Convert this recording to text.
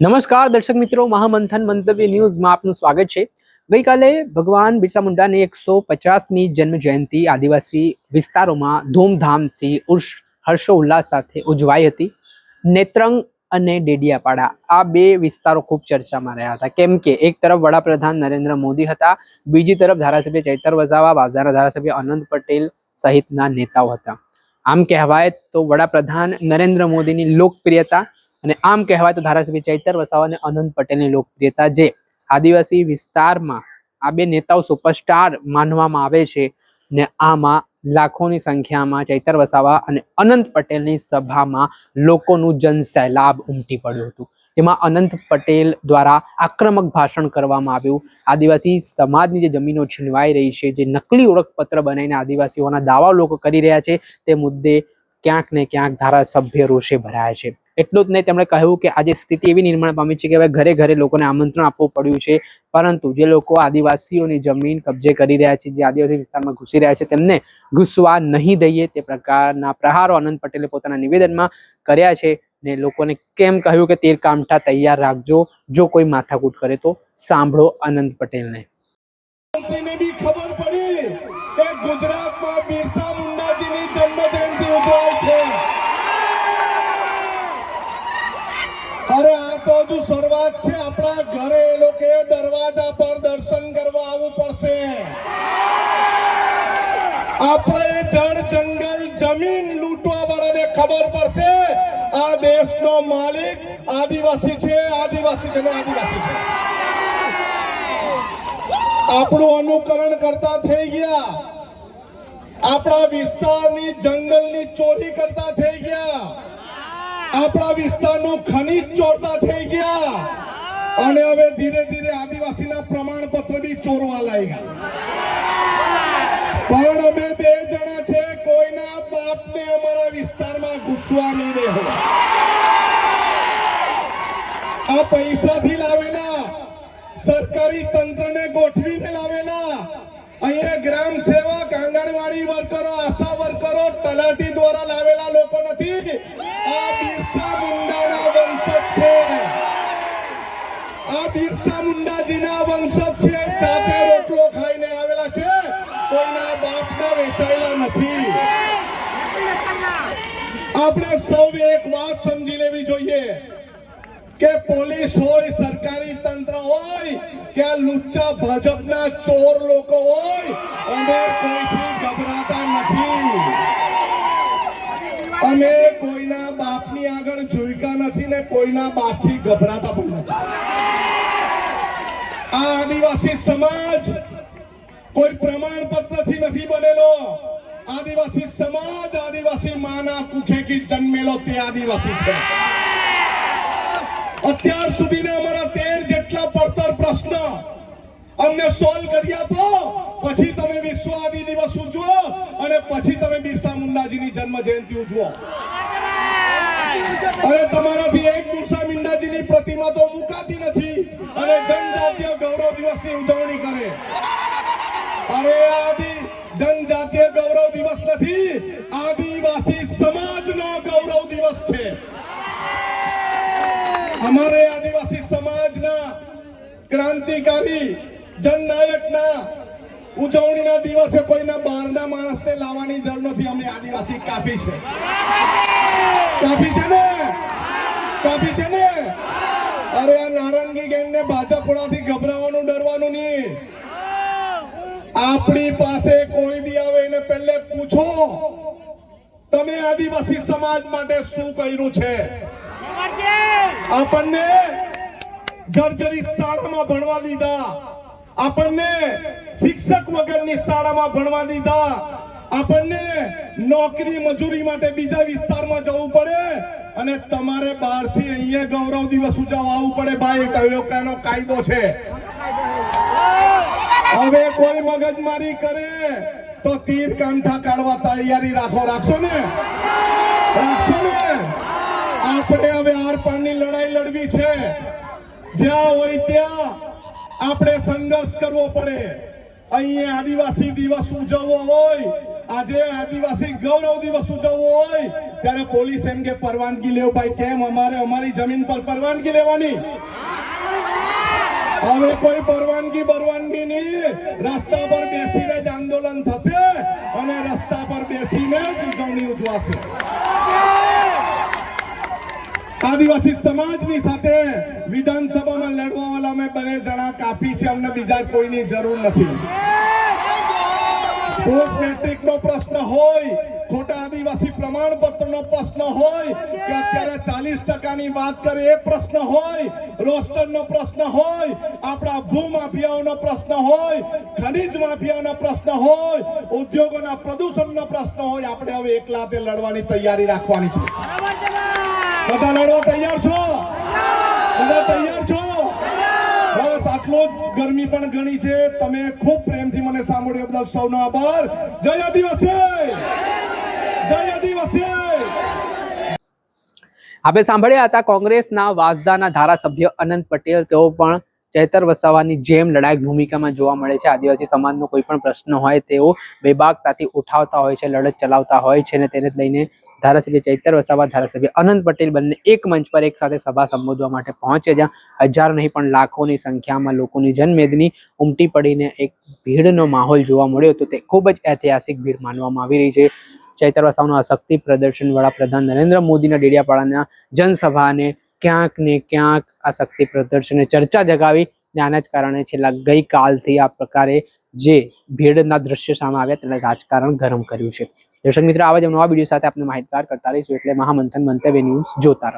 નમસ્કાર દર્શક મિત્રો, મહામંથન મંતવ્ય ન્યૂઝમાં આપનું સ્વાગત છે. ગઈકાલે ભગવાન બિરસા મુંડાની એકસો પચાસમી જન્મ જયંતિ આદિવાસી વિસ્તારોમાં ધૂમધામથી ઉર્ષ, હર્ષોલ્લાસ સાથે ઉજવાઈ હતી. નેત્રંગ અને ડેડિયાપાડા, આ બે વિસ્તારો ખૂબ ચર્ચામાં રહ્યા હતા. કેમ કે એક તરફ વડાપ્રધાન નરેન્દ્ર મોદી હતા, બીજી તરફ ધારાસભ્ય ચૈતર વસાવા, વાસદાના ધારાસભ્ય અનંત પટેલ સહિતના નેતાઓ હતા. આમ કહેવાય તો વડાપ્રધાન નરેન્દ્ર મોદીની લોકપ્રિયતા અને આમ કહેવાય તો ધારાસભ્ય ચૈતર વસાવા અને અનંત પટેલની લોકપ્રિયતા જે આદિવાસી વિસ્તારમાં આ બે નેતાઓ સુપરસ્ટાર માનવામાં આવે છે ને આમાં લાખોની સંખ્યામાં ચૈતર વસાવા અને અનંત પટેલની સભામાં લોકોનું જનસેલાબ ઉમટી પડ્યું હતું. જેમાં અનંત પટેલ દ્વારા આક્રમક ભાષણ કરવામાં આવ્યું. આદિવાસી સમાજની જે જમીનો છીનવાઈ રહી છે, જે નકલી ઓળખપત્ર બનાવીને આદિવાસીઓના દાવા લોકો કરી રહ્યા છે, તે મુદ્દે ક્યાંક ને ક્યાંક ધારાસભ્ય રોષે ભરાયા છે. એટલું જ નહીં, તેમણે કહ્યું કે આજે સ્થિતિ એવી નિર્માણ પામી છે કે હવે ઘરે ઘરે લોકોને આમંત્રણ આપવું પડ્યું છે. પરંતુ જે લોકો આદિવાસીઓની જમીન કબજે કરી રહ્યા છે, જે આદિવાસી વિસ્તારમાં ઘૂસી રહ્યા છે, તેમને ઘૂસવા નહીં દઈએ તે પ્રકારના પ્રહારો આનંદ પટેલે પોતાના નિવેદનમાં કર્યા છે ને લોકોને કેમ કહ્યું કે તીર કામઠા તૈયાર રાખજો, જો કોઈ માથાકૂટ કરે તો? સાંભળો આનંદ પટેલને. ખબર પડી કે ગુજરાતમાં અરે આ તો હજુ શરૂઆત છે. આપણા ઘરે એ લોકો દરવાજા પર દર્શન કરવા આવવું પડશે. આપણે જળ, જંગલ, જમીન લૂંટવા વાળાને ખબર પડશે. આ દેશનો માલિક આદિવાસી છે આદિવાસી છે આદિવાસી છે. આપણું અનુકરણ કરતા થઈ ગયા. આપણા વિસ્તારની જંગલની ચોરી કરતા થઈ ગયા. આપણા વિસ્તારનું ખનીજ ચોરતા થઈ ગયા. અને હવે ધીરે ધીરે આદિવાસીના પ્રમાણપત્ર બી ચોરવા લાગ્યા. પણ અમે બે જણા છે, કોઈના બાપને અમારા વિસ્તારમાં ઘૂસવા નહીં દેવો આ પૈસાથી લાવેલા, સરકારી તંત્રને ગોઠવીને લાવેલા, અહીંયા ગ્રામ સેવક, આંગણવાડી વર્કરો, આશા વર્કરો, તલાટી દ્વારા લાવેલા લોકો આ બિરસા મુંડાજીના વંશજ છે. જાતે રોટલો ખાઈને આવેલા છે. કોઈના બાપના વેચાયેલા નથી. આપણે સૌ એક વાત સમજી લેવી જોઈએ કે પોલીસ હોય, સરકારી તંત્ર હોય, કે આ લુચ્ચા ભાજપના ચોર લોકો હોય, અમે કોઈથી ગભરાતા નથી. અમે કોઈના બાપની આગળ ઝુલકા નથી ને કોઈના બાપથી ગભરાતા પણ નથી. આ આદિવાસી સમાજ કોઈ પ્રમાણપત્રથી નથી બનેલો. આદિવાસી સમાજ આદિવાસી માના કુખેથી જન્મેલો તે આદિવાસી છે. અત્યાર સુધીના અમારા તેર જેટલા પડતર પ્રશ્ન અમને સોલ્વ કરી આપો. પછી તમે વિશ્વ આદિ દિવસ ઉજવો અને પછી તમે બિરસા મુંડાજીની જન્મ જયંતિ ઉજવો. અને તમારાથી એક બિરસા મુંડાજીની પ્રતિમા તો મુકાતી નથી. અને જનજાતીય ગૌરવ દિવસની ઉજવણી કરે. અરે આદિ, જનજાતીય ગૌરવ દિવસ નથી, આદિવાસી સમાજનો ગૌરવ દિવસ છે. અમારે આદિવાસી સમાજના ક્રાંતિકારી, જનનાયકના ઉજવણીના દિવસે કોઈના બહારના માણસને લાવવાની જરૂર નથી. અમે આદિવાસી કાપી છે. કાપી છે ને? કાપી છે ને? નારંગી ગેંગને ભાજપડાથી ગભરાવાનું, ડરવાનું નહીં. આપણી પાસે કોઈ બી આવે એને પહેલે પૂછો, તમે આદિવાસી સમાજ માટે શું કર્યું છે? આપણને જર્જરિત શાળામાં ભણવા દીધા. આપણને શિક્ષક વગરની શાળામાં ભણવા દીધા. આપણને નોકરી મજૂરી માટે બીજા વિસ્તારમાં જવું પડે અને તમારે બહારથી અહીંયા ગૌરવ દિવસ ઉજવવા આવવું પડે ભાઈ કયો કાનો કાયદો છે. હવે કોઈ મગજમારી કરે તો તીર કાંઠા કાઢવા તૈયારી રાખો, રાખશો ને? રાખશો ને? આપણે હવે આરપારની લડાઈ લડવી છે. જ્યાં હોય ત્યાં આપણે સંઘર્ષ કરવો પડે. અહીંયા આદિવાસી દિવસ ઉજવવો હોય આજે આદિવાસી ગૌરવ દિવસ ઉજવવો હોય, ત્યારે પોલીસ એમ કે પરવાનગી લેવ ભાઈ, કેમ અમારે અમારી જમીન પર પરવાનગી લેવાની? હવે કોઈ પરવાનગી પરવાનગી નહીં, રસ્તા પર બેસીને જ આંદોલન થશે અને રસ્તા પર બેસીને જ ઉજવણી ઉજવાશે. આદિવાસી સમાજની સાથે વિધાનસભામાં લડવાવાળા અમે બંને જણા કાપી છે, અમને બીજા કોઈની જરૂર નથી. પોસ્ટ મેટ્રિક નો પ્રશ્ન હોય ખોટા આદિવાસી પ્રમાણપત્રનો પ્રશ્ન હોય કે અત્યારે ચાલીસ ટકાની વાત કરે એ પ્રશ્ન હોય રોસ્ટરનો પ્રશ્ન હોય આપણા ભૂમાફિયાઓનો પ્રશ્ન હોય ખનીજ માફિયાઓનો પ્રશ્ન હોય ઉદ્યોગોના પ્રદૂષણનો પ્રશ્ન હોય આપણે હવે એકલા તે લડવાની તૈયારી રાખવાની છે. બધા લડવા તૈયાર છો? બધા તૈયાર છો? ગરમી પણ ઘણી છે. તમે ખૂબ પ્રેમથી મને સાંભળ્યો બદલ સૌનો આભાર. જય આદિવાસી! જય આદિવાસી! આપણે સાંભળ્યા હતા કોંગ્રેસના વાસદાના ધારાસભ્ય અનંત પટેલ. તેઓ પણ ચૈતર વસાવાની જેમ લડાયક ભૂમિકામાં જોવા મળે છે. આદિવાસી સમાજનો કોઈ પણ પ્રશ્ન હોય તેઓ બેબાકતાથી ઉઠાવતા હોય છે, લડત ચલાવતા હોય છે અને તેને લઈને ધારાસભ્ય ચૈતર વસાવા, ધારાસભ્ય અનંત પટેલ બંને એક મંચ પર એક સાથે સભા સંબોધવા માટે પહોંચે જ્યાં હજાર નહીં પણ લાખોની સંખ્યામાં લોકોની જનમેદની ઉમટી પડીને એક ભીડનો માહોલ જોવા મળ્યો હતો. તે ખૂબ જ ઐતિહાસિક ભીડ માનવામાં આવી રહી છે. ચૈતર વસાવાનું આ પ્રદર્શન વડાપ્રધાન નરેન્દ્ર મોદીના ડેડિયાપાડાના જનસભાને ક્યાંક ને ક્યાંક આ શક્તિ પ્રદર્શને ચર્ચા જગાવી. ને આના જ કારણે છેલ્લા ગઈકાલથી આ પ્રકારે જે ભીડના દ્રશ્ય સામે આવ્યા તેને રાજકારણ ગરમ કર્યું છે. દર્શક મિત્રો, આવા જ નવા વીડિયો સાથે આપણે માહિતગાર કરતા રહીશું એટલે મહામંથન મંતવ્ય ન્યૂઝ જોતા રહો.